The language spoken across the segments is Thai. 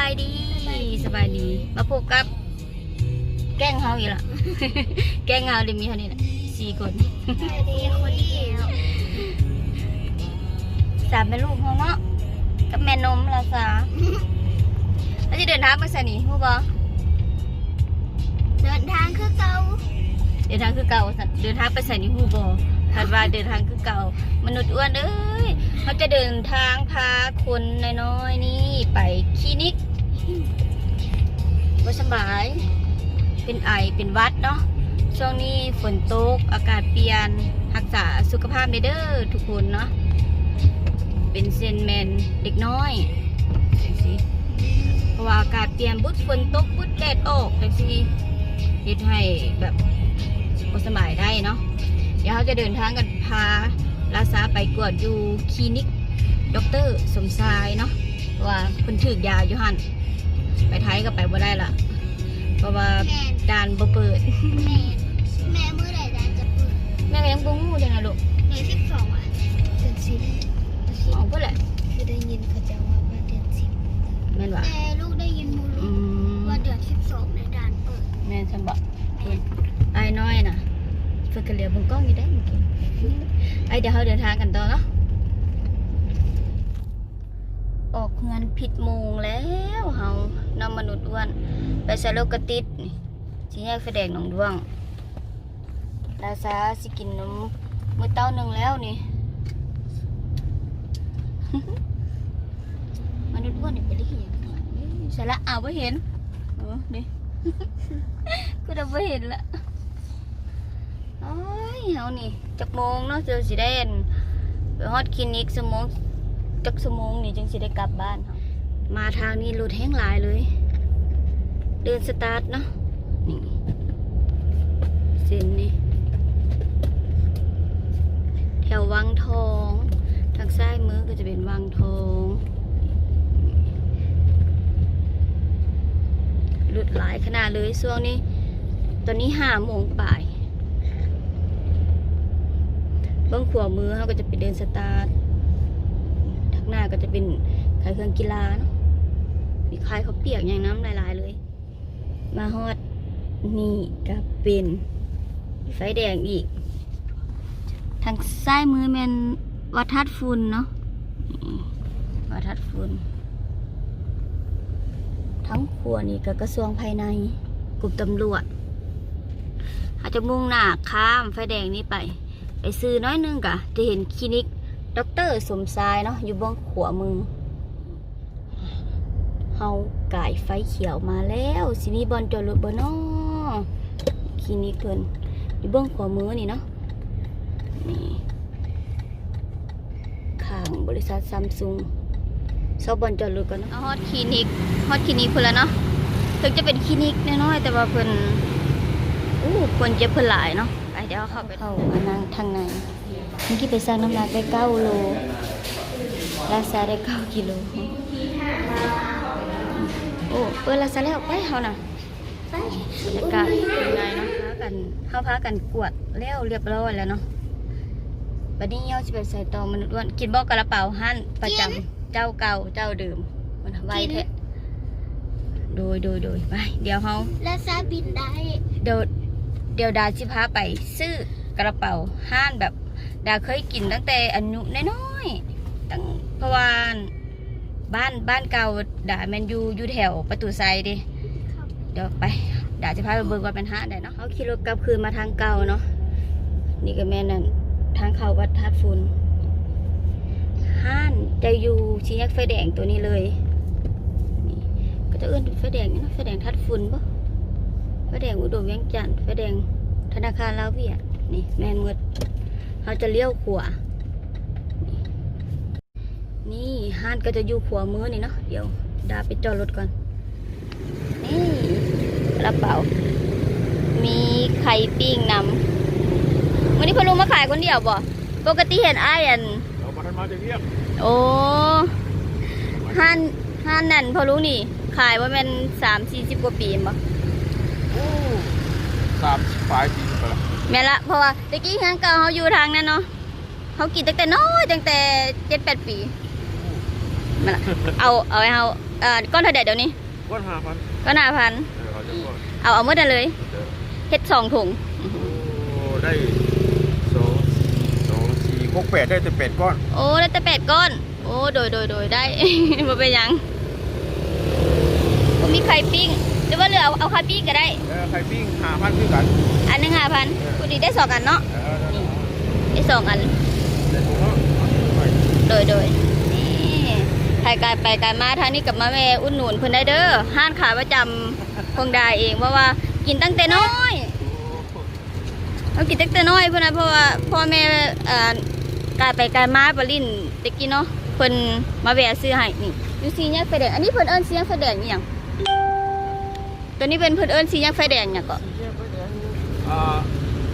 บายดีสบายดี มาพบกับ แกล้งเฮาอีกละแกล้งเฮาเดี๋ยวมีเท่านี้แหละสี่คนดีคนเดียวสามเป็นลูกเฮาเนาะกับแม่นมละสาแล้วจะเดินทางไปไสนี่ฮู้บ่เดินทางคือเก่าเดินทางคือเก่าสัเดินทางไปไสนี่ฮู้บ่คาดว่าเดินทางคือเก่า มนุษย์อ้วนเอ้ยเขาจะเดินทางพาคนน้อยๆนี่ไปคลินิก บ่สบาย เป็นไอ เป็นวัดเนาะ ช่วงนี้ฝนตก อากาศเปลี่ยน รักษาสุขภาพเด้อทุกคนเนาะ เป็นเซนแมนเด็กน้อยจังซี่เพราะว่าอากาศเปลี่ยนบุดฝนตกบุดแดดออกจังซี่เฮ็ดให้แบบบ่สบายได้เนาะ เดี๋ยวเขาจะเดินทางกันพาลาซาไปกวดอยู่คลินิกด็อกเตอร์สมชายเนาะว่าเพิ่นถือยาอยู่หั่น ไปไทยก็ไปบ่ได้ละเพราะว่าแม่ด่านบ่เปิด แม่แม่มือไหนดานจะเปิดแม่ก็ยังบ่ฮู้จังนะลูกเดือนสิบสองอะเดือนสิบอ๋อเพิ่นแหละคือได้ยินเขาจะว่าว่าเดือนสิบแม่นว่าแต่ลูกได้ยินมูอืลูมว่าเดือนสิบสองในด่านเปิดแม่นซั่นบ่เพิ่นไอ้น้อยน่ะเพิ่นก็เหลียวเบิ่งกล้องอยู่ได้เมื่อกี้ไอ้เดี๋ยวเราเดินทางกันต่อเนาะ ออกเงินผิดโมงแล้วเฮานำมนุษย์อ้วน ไปใส่โลกติดนี่สิแยกไฟแดงหนองดวงลาซาสิกินนมมือเต้าหนึงแล้วนี่ มนุษย์อ้วนนี่ไปได้เห็นใส่ละอ้าวบ่เห็นเออนี่กูจะบ่เห็นละโอ้ยเฮานี่จักโมงเนาะเจอสิได้อั่นไปฮอดคลินิกสมอง จักสมงนี่จึงสิได้กลับบ้านเฮามาทางนี้รถแห้งหลายเลย เดินสตาร์ทเนาะนี่เส้นนี่แถววังทอง ทางซ้ายมือก็จะเป็นวังทองหลุดหลายขนาดเลยช่วงนี้ ตอนนี้ห้าโมงป่ายเบื้องขวามือเขาก็จะไปเดินสตาร์ท หน้าก็จะเป็นขายเครื่องกีฬาเนาะมีขายเขาเปียกอย่างน้ำลายๆเลย มาฮอดนี่ก็เป็นไฟแดงอีก ทางซ้ายมือแมนวัดทัดฝุ่นเนาะวัดทัดฝุ่นทั้งครัวนี่ก็กระทรวงภายในกลุ่มตำรวจอาจจะมุ่งหน้าข้ามไฟแดงนี้ไป ไปซื้อน้อยนึงกะจะเห็นคลินิก ด็อกเตอร์สมชายเนาะอยู่เบื้องขวามือเฮาก่ายไฟเขียวมาแล้วสิมีบอลจอดรถบ่นอคลินิกเพิ่นอยู่เบื้องขวามือนี่เนาะนี่ข้างบริษัทซัมซุงเซาบอลจอดรถก่อนเนาะฮอดคลินิกฮอดคลินิกเพิ่นแล้วเนาะถึงจะเป็นคลินิกน้อยๆแต่ว่าเพิ่นอู้คนเจ็บเพิ่นหลายเนาะไปเดี๋ยวเข้าไปเข้ามานั่งทางใน เมื่อกี้ไปสร้างน้ำหนักได้เก้าโลรักษาได้เก้ากิโลโอ้เปิดและซะแล้วไปเฮาน่ะไปบรรยากาศเป็นไงเนาะพากันเฮาพากันกวดแล้วเรียบร้อยแล้วเนาะบัดนี้เฮาสิไปใส่ตองมนุษย์อ้วนกินบ่กระเป๋าหั่นประจำเจ้าเก่าเจ้าเดิมมันไวแท้โดยโดยโดยไปเดี๋ยวเฮาและซาบินได้เดี๋ยวเดี๋ยวดาสิพาไปซื้อกระเป๋าห้านแบบ ดาเคยกินตั้งแต่อายุน้อยๆตั้งเพราะว่าบ้านบ้านเก่าดาแมนยูอยู่แถวประตูไซดิเดี๋ยวไปดาจะพาไปเบิ่งว่าเป็นห้าได้เนาะเขาขี่รถกลับคืนมาทางเก่าเนาะนี่ก็แม่นนั่นทางเขาวัดทัดฟุนห้านจะอยู่ชี้แยกไฟแดงตัวนี้เลยนี่ก็จะเอื้อนไฟแดงนี่เนาะไฟแดงทัดฟุนปะไฟแดงอุดมเวียงจันทร์ไฟแดงธนาคารลาวเวียนี่แมนหมด เขาจะเลี้ยวขวานี่นี่ห้านก็จะอยู่ขวามือนี่เนาะเดี๋ยวดาไปจอดรถก่อน นี่กระเป๋า มีไข่ปิ้งนำวันนี้พอลุงมาขายคนเดียวบ่ปกติเห็นอ้ายอันเรามาทันมาจะเรียกโอ้ห้านห้านนั่นพอลุงนี่ ขายว่าเป็นสามสี่สิบกว่าปีบ่โอ้สามสิบปลายปีไปละ แม่นละเพราะว่าตะกี้งานเก่าเขาอยู่ทางนั้นเนาะเขากินตั้งแต่น้อยตั้งแต่เจ็ดแปดปีแม่นละเอาเอาให้เขาอ่าก้อนเท่าใดเดี๋ยวนี้ก้อนห้าพันก็น่าพันเขาจะก้อนเอาเอาหมดนั่นเลยเดี๋ยวเฮ็ดสองถุงโอ้ได้สองสองสี่หกแปดได้แต่แปดก้อน โอ้ได้แต่แปดก้อน โอ้โดยโดยโดยได้บ่เป็นหยังผมมีไข่ปิ้ง หรือว่าเหลือเอาเอาไข่ปิ้งก็ได้ เออไข่ปิ้งห้าพันคือกันอันหนึงห้าพันพอดีได้สองอันเนาะเออได้ได้สองอันได้ถูกเนาะไปโดยโดยนี่ใครการไปการมาทางนี้กับมาแม่อุ่นหนุนเพิ่นได้เด้อห้านขาประจำคงได้เองเพราะว่ากินตั้งแต่น้อยเรากินตั้งแต่น้อยเพื่อนนะเพราะว่าพ่อแม่เอ่อการไปการมาปลินตะกี้เนาะเพิ่นมาแวะซื้อให้นี่ดูสีแยกไฟแดงอันนี้เพิ่นเอิ้นสีแยกไฟแดงอหย่าง ตัวนี้เป็นเพิ่นเอิ้นสีแยกไฟแดงเนี่ยงก็อ่า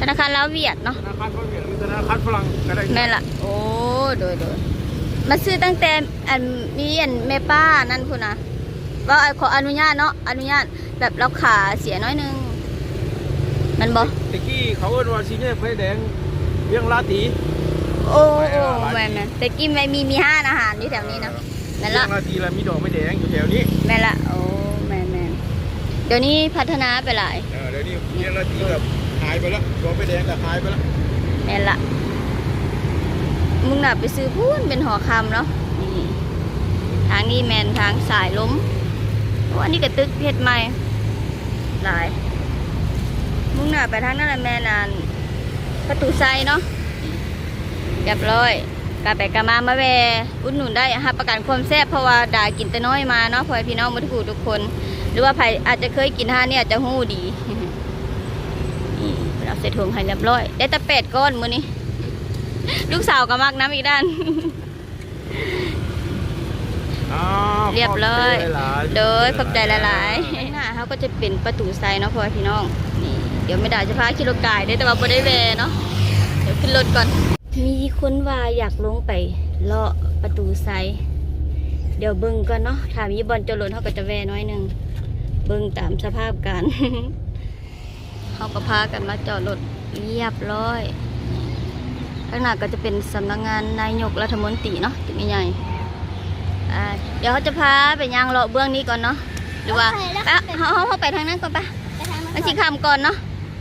ธนาคารลาวเวียดเนาะธนาคารฝรั่งหรือธนาคารฝรั่งก็ได้แม่นละโอ้โดยโดยมาซื้อตั้งแต่อันมีอันแม่ป้านั่นพุ่นนะว่าขออนุญาตเนาะอนุญาตแบบเราขาเสียน้อยหนึงแมันบอกตะกี้เขาเอิ้นว่าซีเน่ไฟแดงเรียงลาตีโอ้ไม่โอ้เอาหลายแม่นแม่นแต่กินไม่มีมีห้านอาหารอยู่แถวนี้นะแม่นเรียละงลาตีแล้วมีดอกไม้แดงอยู่แถวนี้แม่นละโอ้แม่นแม่นเดี๋ยวนี้พัฒนาไปหลายเออเดี๋ยวนี้เรียงลาตีแบบหายไปแล้วดอกไม้แดงก็หายไปแล้วแม่นละมึงน่ะไปซื้อพูนเป็นหอคำเนาะนี่ทางนี้แมนทางสายล้มโอ้อันนี้ก็ตึกเพชรใหม่หลายมึงน่ะไปทางนั้นแหละแม่นานประตูไซเนาะเรียบร้อยกลับไปกลับมามาแวอุดหนุนได้ฮะประกันความแซ่บเพราะว่าด่ากินแต่น้อยมาเนาะพ่อแม่พี่น้องมาทุกทุกคน หรือว่าใครอาจจะเคยกินห้านเนี่ยอาจจะหู้ดีนี่เราเสร็จถุงให้เรียบร้อย ได้แต่แปดก้อนมือนี้ ลูกสาวก็มากน้ำอีกด้านอ้าวเรียบร้อยขบใจหลายๆโดยขอบใจหลายๆหน้าเขาก็จะเป็นประตูไซเนาะพ่อพี่น้องนี่เดี๋ยวไม่ได้จะพาขี่รถกายได้แต่ว่าบ่ได้แวะเนาะเดี๋ยวขึ้นรถก่อน มีคนว่าอยากลงไปเลาะประตูไซเดี๋ยวเบิ่งก่อนเนาะถ้ามีบอลจรถเขาก็จะแวะน้อยหนึง เบิ่งตามสภาพการเขาก็พากันมาจอดรถเรียบร้อยข้างหน้าก็จะเป็นสำนักงานนายกรัฐมนตรีเนาะตึกใหญ่ๆอ่าเดี๋ยวเขาจะพาไปย่างเลาะเบื้องนี้ก่อนเนาะหรือว่าไปะเขาเขาเขาไปทางนั้นก่อนปะไปทางนั้นมันสีคำก่อนเนาะ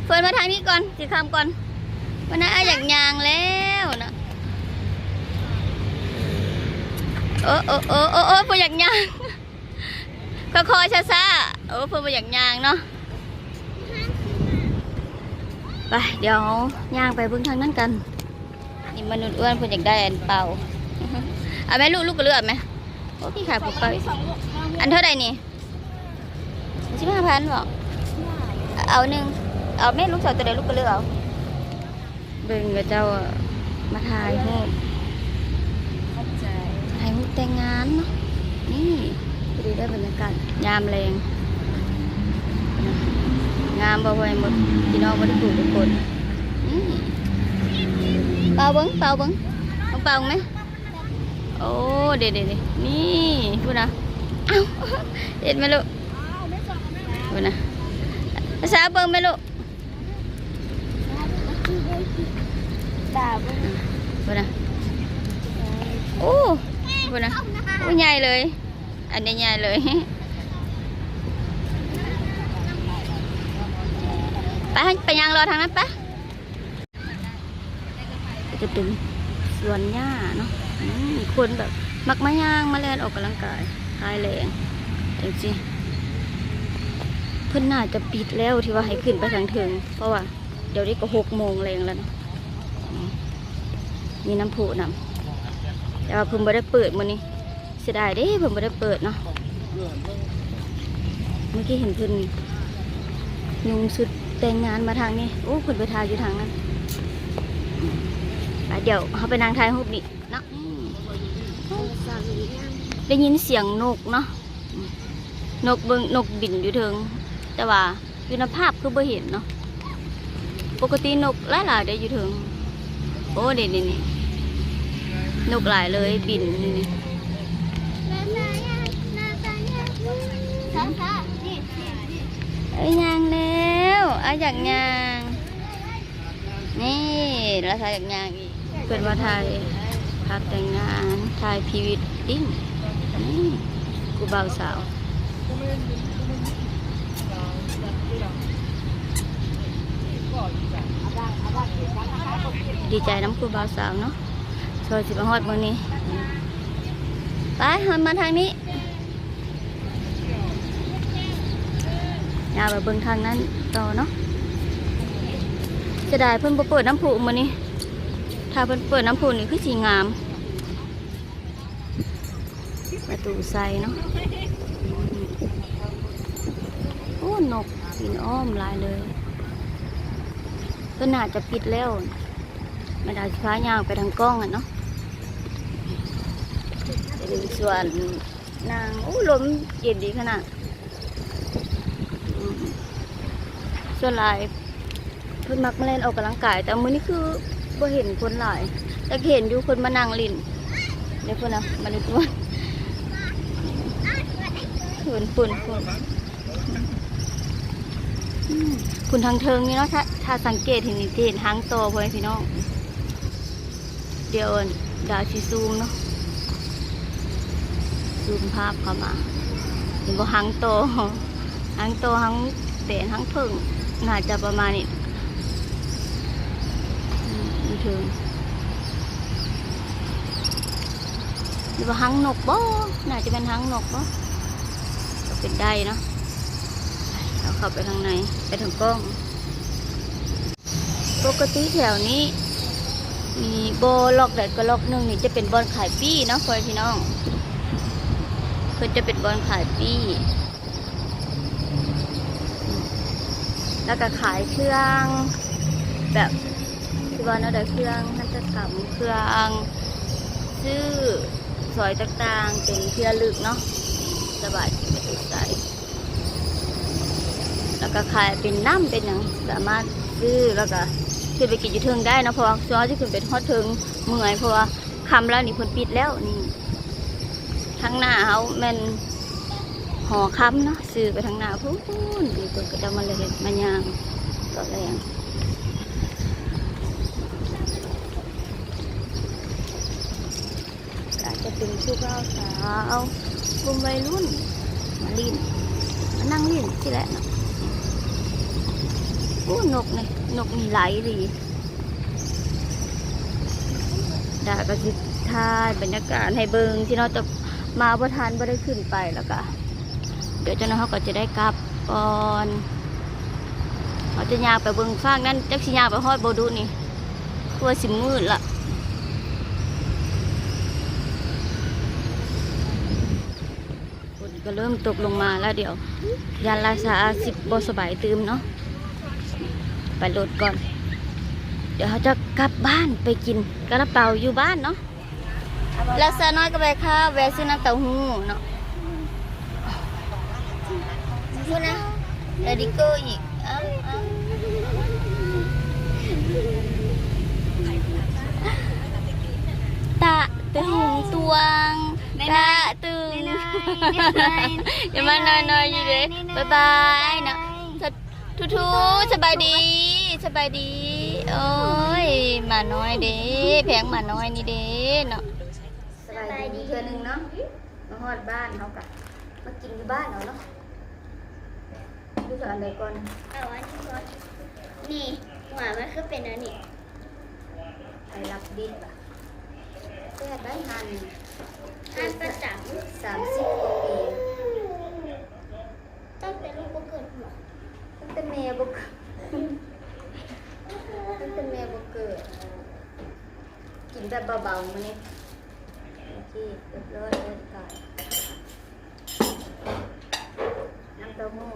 เฟิร์นมาทางนี้ก่อนสีคำก่อนวันนั้นอะอยากย่างแล้วนะโอ้โอ้โอ้โอ้โอ้เพื่ออยากย่างค่อยๆช้าๆ โอ้เพื่อบ่อยากย่างเนาะไปเดี๋ยวย่างไปเบิ่งทางนั้นกันนี่มนุษย์อ้วนเพิ่นอยากได้อันเป่าเอาไหมลูกลูกก็เลือกไหมโอ้พี่ขายผมไปอันเท่าไหร่นี่สิบห้าพันบอกเอาหนึ่งเอาแม่ลูกสาวตัวเดียวลูกก็เลือกเอาเบิ่งกับเจ้าอะมาถ่ายรูปถ่ายรูปแต่งงานเนาะนี่พอดีได้บรรยากาศยามแรง งามบ่ไว้หมดพี่น้องบ่ได้ปลูกทุกคนอืมเป่าเบิ้งเป่าเบิ้งเอาเป่าไหมโอ้เด็ดเด็ดนี่พูดนะเอ้าเด็ดไหมลูกพูดนะภาษาเบิ้งไหมลูกดาบพูดนะโอ้พูดนะโอ้ใหญ่เลย อันนี้ใหญ่เลย ไปไปยังรอทางนั้นปะจะเป็นสวนหญ้าเนาะอืมคนแบบ มักมาย่างมาเล่นออกกำลังกายคลายแรงจริงๆเพิ่อนน่าจะปิดแล้วที่ว่าให้ขึ้นไปทางเทิงเพราะว่า เดี๋ยวนี้ก็หกโมงแรงแล้วนะมีน้ำพุนำแต่ว่าเพิ่นบ่ได้เปิดมื้อนี้เสียดายเด้เพิ่นบ่ได้เปิดเนาะเมื่อกี้เห็นเพิ่นยุงสุด แต่งงานมาทางนี้โอ้คนไปทายอยู่ทางนั้นเดี๋ยวเขาไปนางทายรูปนี่เนาะได้ยินเสียงนกเนาะนกเบิงนกบินอยู่เทิง แต่ว่าอยู่ในภาพคือบ่เห็นเนาะปกตินกหลายๆได้อยู่เทิง โอ้เด็ดนี่นกหลายเลยบินนี่นี่ช้าช้านี่นี่นี่เอ้ย แล้วอาอยากยาง นี่เราถ่ายอยากยางอีกเป็นว่าถ่ายภาพแต่งงานถ่ายพรีเวดดิ้งนี่คผู้บ่าวสาวดีใจน้ำผู้บ่าวสาวเนาะช่วยสิบฮอดมือนี้ ไปหันมาทางนี้ ย่าไปเบิ่งทางนั้นต่อเนาะจะได้เพิ่นเปิดน้ำผุมื้อนี้ ถ้าเพิ่นเปิดน้ำผุนี่คือสีงาม ประตูใส่เนาะโอ้นกบินอ้อมลายเลยเพิ่นน่าจะปิดแล้วไม่ได้ฟ้ายางไปทางกล้องอะเนาะจะดูส่วนนางโอ้ลมเย็นดีขนาดอืม ส่วนหลายเพิ่นมักมาเล่นออกกำลังกาย แต่มื้อนี้คือบ่เห็นคนหลายแต่เห็นอยู่คนมานั่งลินเดี๋ยวเพิ่นนะมาดูตัวฝุ่นฝุ่นฝุ่นอืมฝุ่นทางเทิงนี่เนาะถ้าถ้าสังเกตเห็นนี่เห็นหางโตพ่อแม่พี่น้อง เดี๋ยวดาวชิซูมเนาะซูมภาพเข้ามาเห็นบ่หางโตหางโตหางเด่นหางเพิ่ง น่าจะประมาณนี้มันถึงหรือว่าหังนกบ่น่าจะเป็นหังนกบ่ก็เป็นได้เนาะเราเข้าไปทางในไปทางกล้อง ปกติแถวนี้ มีโบล็อกแดดก็ล็อกหนึ่งนี่จะเป็นบอลขายปี้เนาะพ่อพี่น้องเพิ่นจะเป็นบอลขายปี้อืม แล้วก็ขายเครื่องแบบที่ว่าเราได้เครื่องท่านจะทำเครื่องซื้อสอยต่างๆเป็นเที่ระลึกเนาะสบายไม่ติดใจแล้วก็ขายเป็นน้ำเป็นอย่างสามารถซื้อแล้วก็ขึ้นไปกินอยู่เทิงได้นะเพราะว่าซ้อจะขึ้นเป็นฮอดเทิงเมื่อยเพราะว่าคำแล้วนี่คนปิดแล้วนี่ทางหน้าเขาแมัน ห่อคำเนาะซื้อไปทางหน้าพูนดีคนก็จะมาเลยมายางก็แรงอาจจะเป็นผู้บ่าสาวกลุ่มวัยรุ่นมาลินมานั่งลินที่แหละเนาะโอ้นกเนี่ยนกนี่ไหลดีดาก็สิทายบรรยากาศให้เบิงที่เราจะมาประทานบ่ได้ขึ้นไปแล้วก็ เดี๋ยวเจ้าน้าเขาก็จะได้กลับก่อนเขาจะยางไปเบิงฟากนั้นจักสิยางไปฮอดโบดูนี่กลัวสิมืดละฝนก็เริ่มตกลงมาแล้วเดี๋ยวยานราชาสิบบสบายตืมเนาะไปโหลดก่อน เดี๋ยวเขาจะกลับบ้านไปกินกระเป๋าอยู่บ้านเนาะแล้วซาน้อยก็ไปค่ะแวะซื้อน้ำเต้าหู้เนาะ พูดนะเลดิโก้อีกเอ้าเอ้าตะตึงตวงตะตึงอย่ามาหน่อยๆอยู่เลยบายบายเนาะทุทูสบายดี สบายดี โอ้ยหมาน้อยเด้แพงหมาน้อยนี่เด้เนาะสบายดีเทื่อหนึงเนาะมาฮอดบ้านเขากะมากินอยู่บ้านเขาเนาะ ดูสอนอะไรก่อนเอาอันนี้ก่อนนี่หัวมันคือเป็นอันนี้ไปรับดิบอะแค่ได้หันอันประจสามสิบกว่าปีำตั้งแต่ลูกก็เกิดหัวตั้งแต่แม่บุกตั้งแต่แม่บุกเกิดกินแบบเบาๆมานี่โอเคเรียบร้อยเลยก่อนน้ำเต้าหู้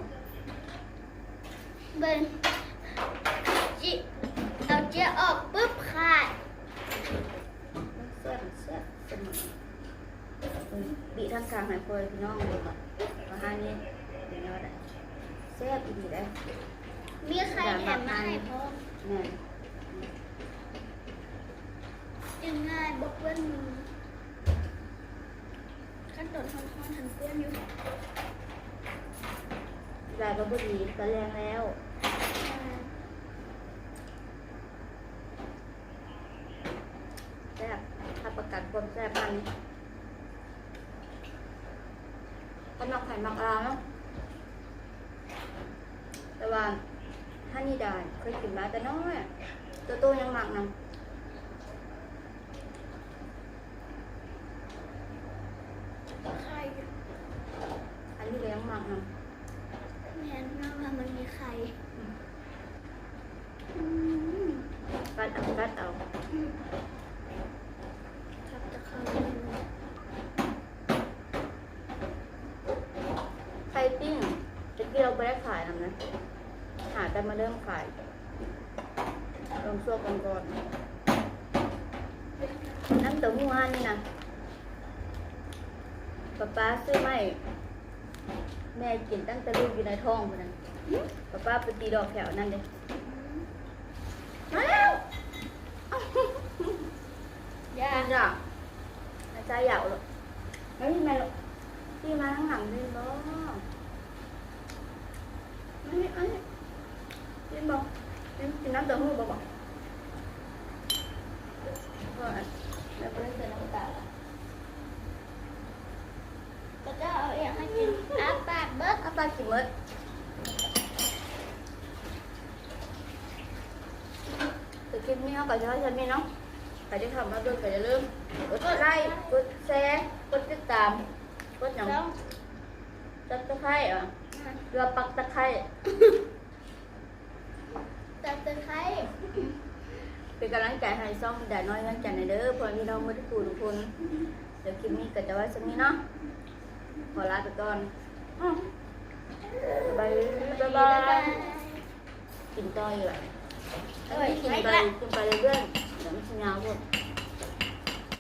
เบิ้ลจิเอาเจียออกปุ๊บขาดแซ่บแซ่บเสมอบีทางกลางใหายพลอยพี่น้องเลยก่อนมาห้านี่เป็นยอดอะแซ่บอีกทีได้มีใครแถมมาให้พ่อแน่นจึงง่ายบอกเพื่อนมือขั้นตอนทอนทอนทันเพื่อนอยู่ลายก็พอดีก็แรงแล้ว แซ่บถ้าประกันความแซ่บมัน มักลาวเนาะแต่ว่าถ้านี่ได้เคยกินมา แต่น้อยอะตัวโตยังมักนำไข่อันนี้ก็ยังมักนำแม่น้องว่ามันมีไข่กัดเอากัดเอาครับจะเข้าไข่ปิ้งตะกี้เราไปได้ขายนำนะหากันมาเริ่มขายลอ งชั่วกันก่อนน้ำเต้าหู้ฮั่นนี่นะป๊าป๊าซื้อไม่แม่กินตั้งแต่ลูกอยู่ในท้องคนนั้นป๊าป๊าไปตีดอกแถวนั่นเลยมาแล้วยากินจ้ะอาจารย์อยากหรอกแล้วนี่แม่หรอกพี่มาข้างหลังดินบ่ไม่ไม่ไม่ดินบ่ดินกินน้ำเต้าหู้บ่บ่ก็แล้วก็ใส่น้ำตาล ก็จะเอาอย่างให้กินอาปากเบิด อาปากกินหมดแต่คลิปนี้ เขาก็จะให้ฉันนี่เนาะใครที่ทำมาด้วยก็อย่าลืมกดไลค์กดแชร์กดติดตามกดหยังแล้วจับตะไคร้อะเรือปักตะไคร้ตัดตะไคร้เป็นกำลังใจให้ซ่องด่าน้อยวันจันทร์ในเด้อพ่อพี่น้องเมื่อทุกคนทุกคนเดี๋ยวคลิปนี้ก็จะไว้สักนี้เนาะขอลาไปก่อนอ้าวบ๊ายบายบ๊ายบายกินต่ออยู่ อะเอ้ยกินไ